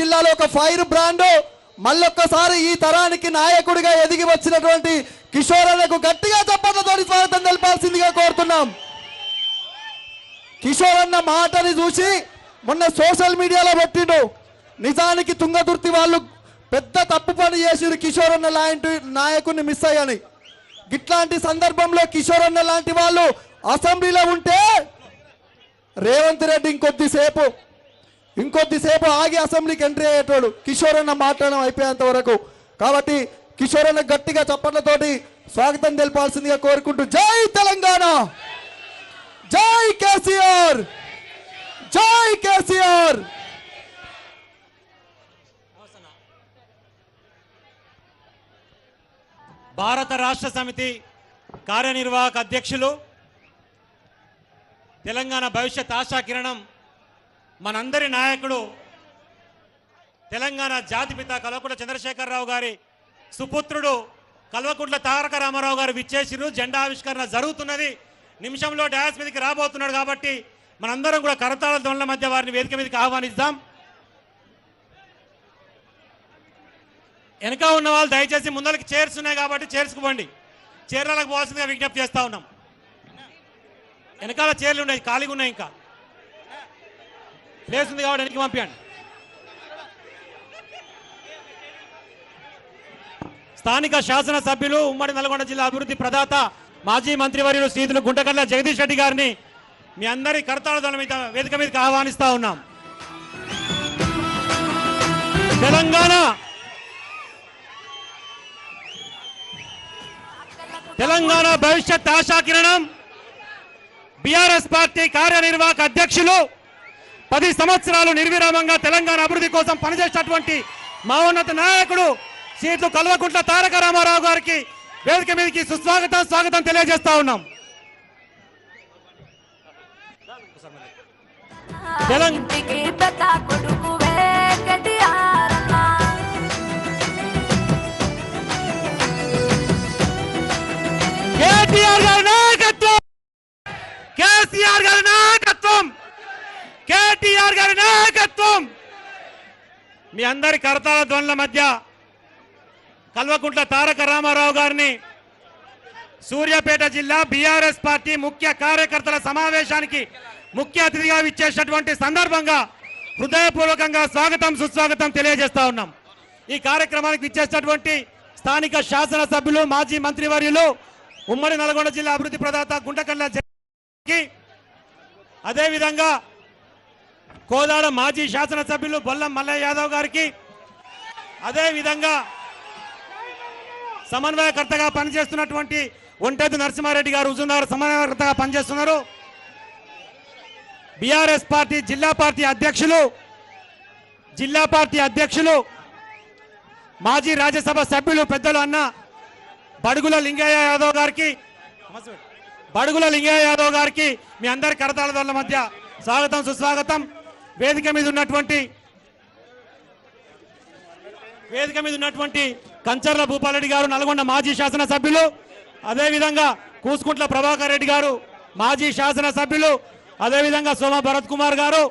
జిల్లాలో ఒక fire brand మళ్ళొక్కసారి ఈ తరానికి నాయకుడిగా ఎదిగి వచ్చినటువంటి కిషోర్ అన్నకు గట్టిగా చప్పట్లతో స్వాగతం తెలపాల్సిందిగా కోరుతున్నాం. కిషోర్ అన్న మాటని చూసి మొన్న సోషల్ మీడియాలో పెట్టిండు. నిజానికి తుంగతుర్తి వాళ్ళు పెద్ద తప్పు పని చేసిరు కిషోరన్న అన్న లాంటి నాయకుడిని మిస్ అయ్యని. ఇట్లాంటి సందర్భంలో కిషోర్ అన్న లాంటి వాళ్ళు అసెంబ్లీలో ఉంటే రేవంత్ రెడ్డి ఇంకొద్దిసేపు ఇంకొద్దిసేపు ఆగి అసెంబ్లీకి ఎంట్రీ అయ్యేటోడు కిషోర్ అన్న మాట్లాడడం అయిపోయేంత వరకు. కాబట్టి కిషోర్ అన్న గట్టిగా చప్పట్లతోటి స్వాగతం తెలపాల్సిందిగా కోరుకుంటూ జై తెలంగాణ! జై కేసీఆర్! జై కేసీఆర్! భారత రాష్ట్ర సమితి కార్యనిర్వాహక అధ్యక్షులు తెలంగాణ భవిష్యత్ ఆశా కిరణం మనందరి నాయకుడు తెలంగాణ జాతిపిత కల్వకుంట్ల చంద్రశేఖరరావు గారి సుపుత్రుడు కల్వకుంట్ల తారక రామారావు గారు విచ్చేసిరు జెండా ఆవిష్కరణ జరుగుతున్నది. నిమిషంలో డ్యాస్ మీదకి రాబోతున్నాడు కాబట్టి మనందరం కూడా కరతాళ ధ్వనుల మధ్య వారిని వేదిక మీదకి ఆహ్వానిద్దాం. వెనక ఉన్న వాళ్ళు దయచేసి ముందరికి చైర్స్ ఉన్నాయి కాబట్టి చైర్స్కి పోండి. చైర్లకు పోవాల్సిందిగా విజ్ఞప్తి చేస్తూ ఉన్నాం. వెనకాల చైర్లు ఉన్నాయి ఖాళీగా ఉన్నాయి ఇంకా. ప్లేస్ ఉంది కాబట్టి వెనక్కి పంపించండి స్థానిక శాసనసభ్యులు ఉమ్మడి నల్గొండ జిల్లా అభివృద్ధి ప్రదాత మాజీ మంత్రివర్యులు శ్రీధులు గుంటకల్ల జగదీష్ రెడ్డి గారిని మీ అందరి కరతాళ దళ మీద వేదిక మీదకి ఆహ్వానిస్తా ఉన్నాం. తెలంగాణ తెలంగాణ భవిష్యత్ ఆశాకిరణం బీఆర్ఎస్ పార్టీ కార్యనిర్వాహక అధ్యక్షులు పది సంవత్సరాలు నిర్విరామంగా తెలంగాణ అభివృద్ధి కోసం పనిచేసినటువంటి మా ఉన్నత నాయకుడు సీట్లు కల్వకుంట్ల తారక రామారావు గారికి వేదిక మీదకి సుస్వాగతం స్వాగతం తెలియజేస్తా ఉన్నాం. తెలంగాణ మీ అందరి కరతాళ ధ్వనుల మధ్య కల్వకుంట్ల తారక రామారావు గారిని సూర్యాపేట జిల్లా బీఆర్ఎస్ పార్టీ ముఖ్య కార్యకర్తల సమావేశానికి ముఖ్య అతిథిగా విచ్చేసినటువంటి సందర్భంగా హృదయపూర్వకంగా స్వాగతం సుస్వాగతం తెలియజేస్తా ఉన్నాం. ఈ కార్యక్రమానికి విచ్చేసినటువంటి స్థానిక శాసనసభ్యులు మాజీ మంత్రివర్యులు ఉమ్మడి నల్గొండ జిల్లా అభివృద్ధి ప్రదాత గుంటకల్ల జగన్కి అదేవిధంగా కోదాడ మాజీ శాసనసభ్యులు బొల్లం మల్లయ్య యాదవ్ గారికి అదేవిధంగా సమన్వయకర్తగా పనిచేస్తున్నటువంటి ఒంటెద్దు నరసింహారెడ్డి గారు హుజూర్నగర్ సమన్వయకర్తగా పనిచేస్తున్నారు. బీఆర్ఎస్ పార్టీ జిల్లా పార్టీ అధ్యక్షులు జిల్లా పార్టీ అధ్యక్షులు మాజీ రాజ్యసభ సభ్యులు పెద్దలు అన్న బడుగుల లింగయ్య యాదవ్ గారికి బడుగుల లింగయ్య యాదవ్ గారికి మీ అందరి కరతాళ దొరల మధ్య స్వాగతం సుస్వాగతం. వేదిక మీద ఉన్నటువంటి వేదిక మీద ఉన్నటువంటి కంచర్ల భూపాలరెడ్డి గారు నల్గొండ మాజీ శాసనసభ్యులు అదేవిధంగా కూసుకుంట్ల ప్రభాకర్ రెడ్డి గారు మాజీ శాసనసభ్యులు అదేవిధంగా సోమ భరత్ కుమార్ గారు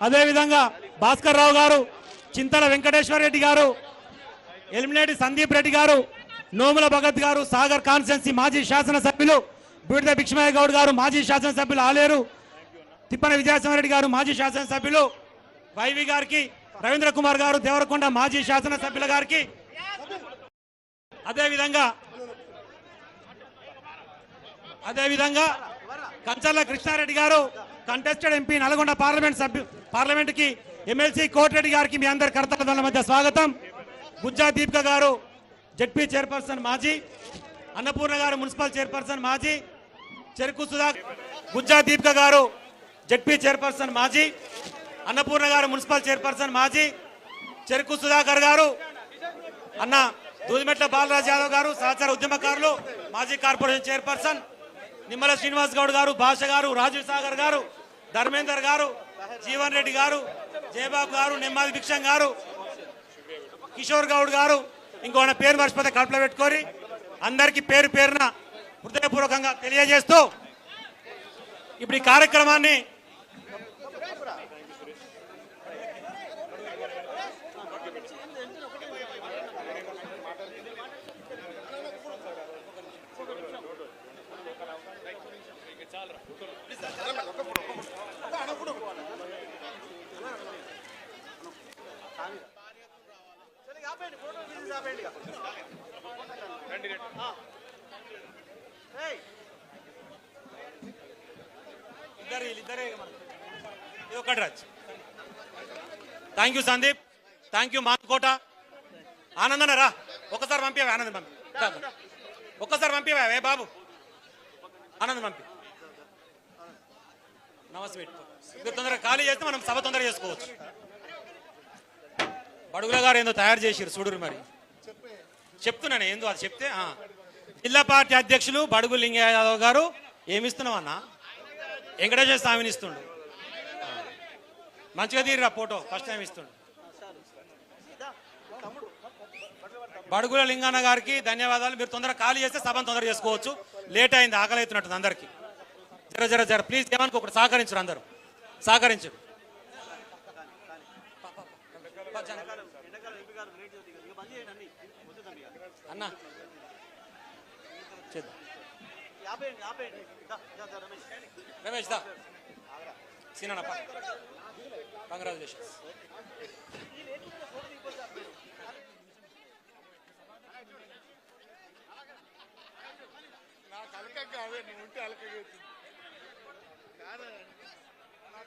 అదేవిధంగా భాస్కర్ రావు గారు చింతల వెంకటేశ్వర రెడ్డి గారు ఎలిమినేటి సందీప్ రెడ్డి గారు నోముల భగత్ గారు సాగర్ కాన్స్టెన్సీ మాజీ శాసనసభ్యులు బూడిద భిక్షమయ్య గౌడ్ గారు మాజీ శాసనసభ్యులు ఆలేరు తిప్పన విజయసింహారెడ్డి గారు మాజీ శాసనసభ్యులు వైవి గారికి రవీంద్ర కుమార్ గారు దేవరకొండ మాజీ శాసనసభ్యుల గారికి. అదేవిధంగా అదేవిధంగా కంచర్ల కృష్ణారెడ్డి గారు కంటెస్టెడ్ ఎంపీ నల్గొండ పార్లమెంట్ సభ్యు పార్లమెంట్కి ఎమ్మెల్సీ కోటిరెడ్డి గారికి మీ అందరి కర్తల మధ్య స్వాగతం. గుజ్జా దీపిక గారు జడ్పీ చైర్పర్సన్ మాజీ అన్నపూర్ణ గారు మున్సిపల్ చైర్పర్సన్ మాజీ చెరుకు సుధా గుజ్జా దీపిక గారు జడ్పీ చైర్పర్సన్ మాజీ అన్నపూర్ణ గారు మున్సిపల్ చైర్పర్సన్ మాజీ చెరుకు సుధాకర్ గారు అన్న దూదిమెట్ల బాలరాజ్ యాదవ్ గారు సహచార ఉద్యమకారులు మాజీ కార్పొరేషన్ చైర్పర్సన్ నిమ్మల శ్రీనివాస్ గౌడ్ గారు భాష గారు రాజీవ్ సాగర్ గారు ధర్మేందర్ గారు జీవన్ రెడ్డి గారు జయబాబు గారు నెమ్మాది భిక్షం గారు కిషోర్ గౌడ్ గారు ఇంకో పేరు మర్చిపోతే కడుపులో పెట్టుకొని అందరికీ పేరు పేరున హృదయపూర్వకంగా తెలియజేస్తూ ఇప్పుడు ఈ కార్యక్రమాన్ని ఇద్దరు ఇద్దరే ఇది ఒకటి Raj thank you Sandeep thank you Mankota ఆనందన రా. ఒకసారి పంపివా ఆనందం పంపి. ఒక్కసారి పంపివా ఏ బాబు. ఆనందం పంపి. నమస్తే పెట్టుకో. తొందరగా ఖాళీ చేస్తే మనం సభ తొందరగా చేసుకోవచ్చు. బడుగుల గారు ఏందో తయారు చేసిరు చూడరు మరి. చెప్తున్నాను ఏందో అది చెప్తే జిల్లా పార్టీ అధ్యక్షులు బడుగు లింగయ్య యాదవ్ గారు ఏమిస్తున్నావు అన్న? వెంకటేశ్వర స్వామిని ఇస్తుండు. మంచిగా తీరిరా ఫోటో ఫస్ట్ టైం ఇస్తుండు. బడుగుల లింగన్న గారికి ధన్యవాదాలు. మీరు తొందరగా ఖాళీ చేస్తే సభను తొందర చేసుకోవచ్చు. లేట్ అయింది ఆకలి అవుతున్నట్టుంది అందరికీ. జర జర జర ప్లీజ్ ఏమనుకో ఒకటి సహకరించరు అందరూ. సహకరించరు. అన్న. చేద్దాం. రమేష్. దా. సీనప్ప కంగ్రాచులేషన్స్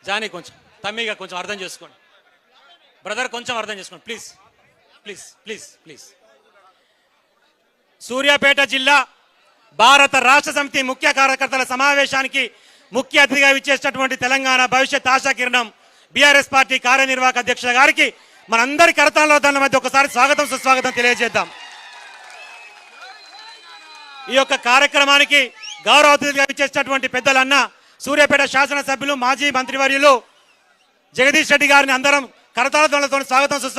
జానీ కొంచెం తమ్మిగా కొంచెం అర్థం చేసుకోండి. బ్రదర్ కొంచెం అర్థం చేసుకోండి please please please please. Suryapet జిల్లా భారత రాష్ట్ర సమితి ముఖ్య కార్యకర్తల సమావేశానికి ముఖ్య అతిథిగా విచ్చేసినటువంటి తెలంగాణ భవిష్యత్ ఆశాకిరణం బీఆర్ఎస్ పార్టీ కార్యనిర్వాహక అధ్యక్ష గారికి మనందరి కరతాల దాని మధ్య ఒకసారి స్వాగతం సుస్వాగతం తెలియజేద్దాం. ఈ యొక్క కార్యక్రమానికి గౌరవ అతిథిగా విచ్చేసినటువంటి పెద్దలన్న సూర్యాపేట శాసనసభ్యులు మాజీ మంత్రివర్యులు జగదీష్ రెడ్డి గారిని అందరం కరతాళ ధ్వనులతో స్వాగతం సుస్వాగతం